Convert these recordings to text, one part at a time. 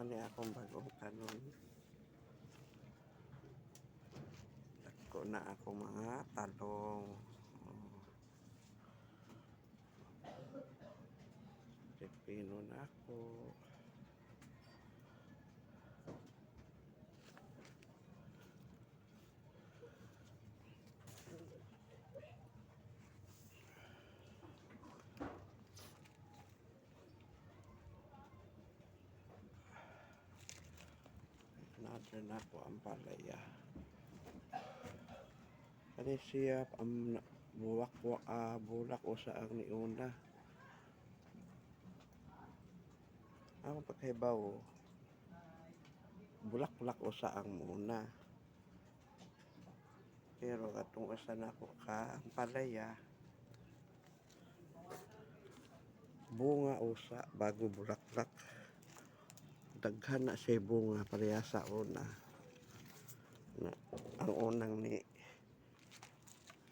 Ano akong bagong kanon. Dako na ako mga talong. Oh. Pipino na ako. Natin na ako ang palaya. Kani siya ang buwak ko ah, bulak o sa ang niuna. Ang pagkaibaw bulak-bulak o sa ang muna. Pero katong asa na ako ka ang palaya bunga usa bago bulaklak daghan na siya bunga pareha sa una na, ang unang ni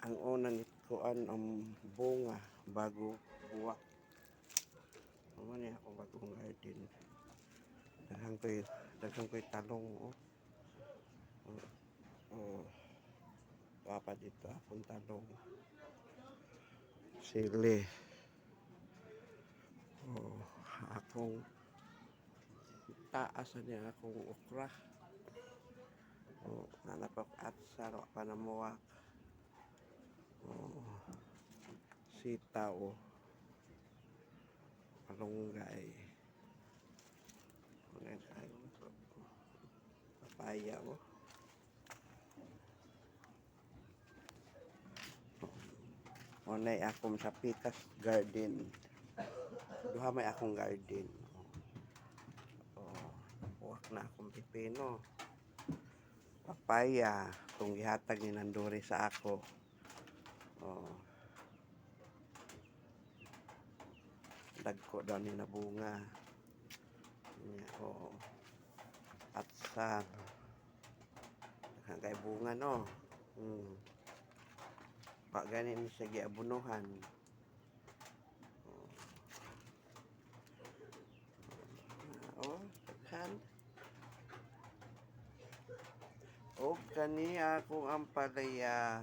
ang unang ikuan ang bunga bago buwak ano niya ako bagong garden daghan ko'y daghan ko'y talong oh. Oh, oh. papa dito akong talong. Sili. Oh akong taas niya akong okra. Oh, hanap ako at saro panamuwak. Oh, sitaw. Palunggay. Ngayon tayo. Papaya oh. Unay akong sa Pikas Garden. Duha may akong garden. Oh, na akong pipino. Papaya, kung ihatag ni Nanduri sa ako. Oh. Dagko daw ni na bunga. Yeah, oh. Atsar. Kay bunga no. Hmm. Pa gani ni siya giabunuhan. Oh, kan. O kani akong ang palaya.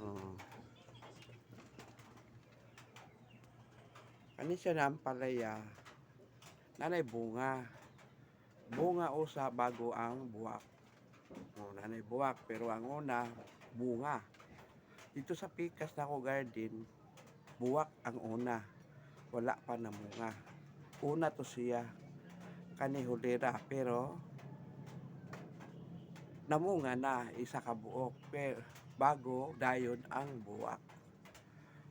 Oh. Kani siya na ang palaya. Nanay bunga. Bunga usa bago ang buwak. Oh, nanay buwak pero ang una bunga. Dito sa Pikas na ako garden, buwak ang una. Wala pa na bunga. Una to siya kani hulira pero namunga na isa ka buok pero bago dayon ang buwak.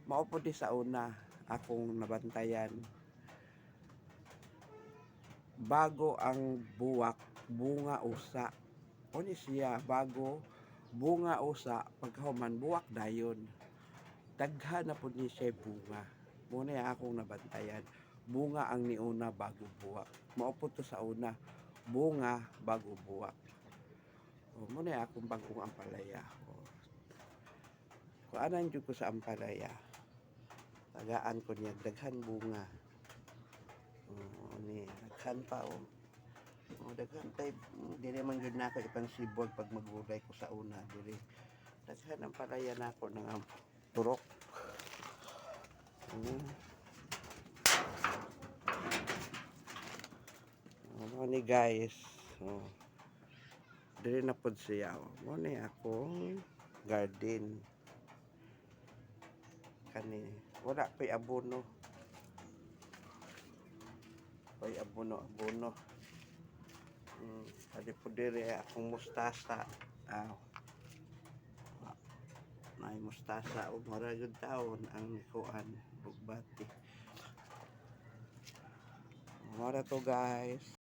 Maupo di sa una akong nabantayan. Bago ang buwak, bunga usa. Oni siya bago bunga usa pagkahuman buwak dayon. Daghan na pud ni siya bunga. Muna akong nabantayan bunga ang niuna bago buwak. Maupo to sa una, bunga bago buwak. O, muna akong bagong ampalaya. O, kuanan jud ko sa ampalaya. Tagaan ko niya, daghan bunga. O, ni, daghan pa o. O, daghan tay, di naman yun na ako ipansibog pag magulay ko sa una. Dili, daghan ang palaya na ako ng am- turok. Mm. Ano ni guys. Oh. Dili na pod siya. Mo ni akong garden. Kani wala pa'y abono. Pa'y abono, abono. Hmm, adi po diri akong mustasa. Aw. May mustasa o maragod taon ang nikuan bugbati. Mara to guys.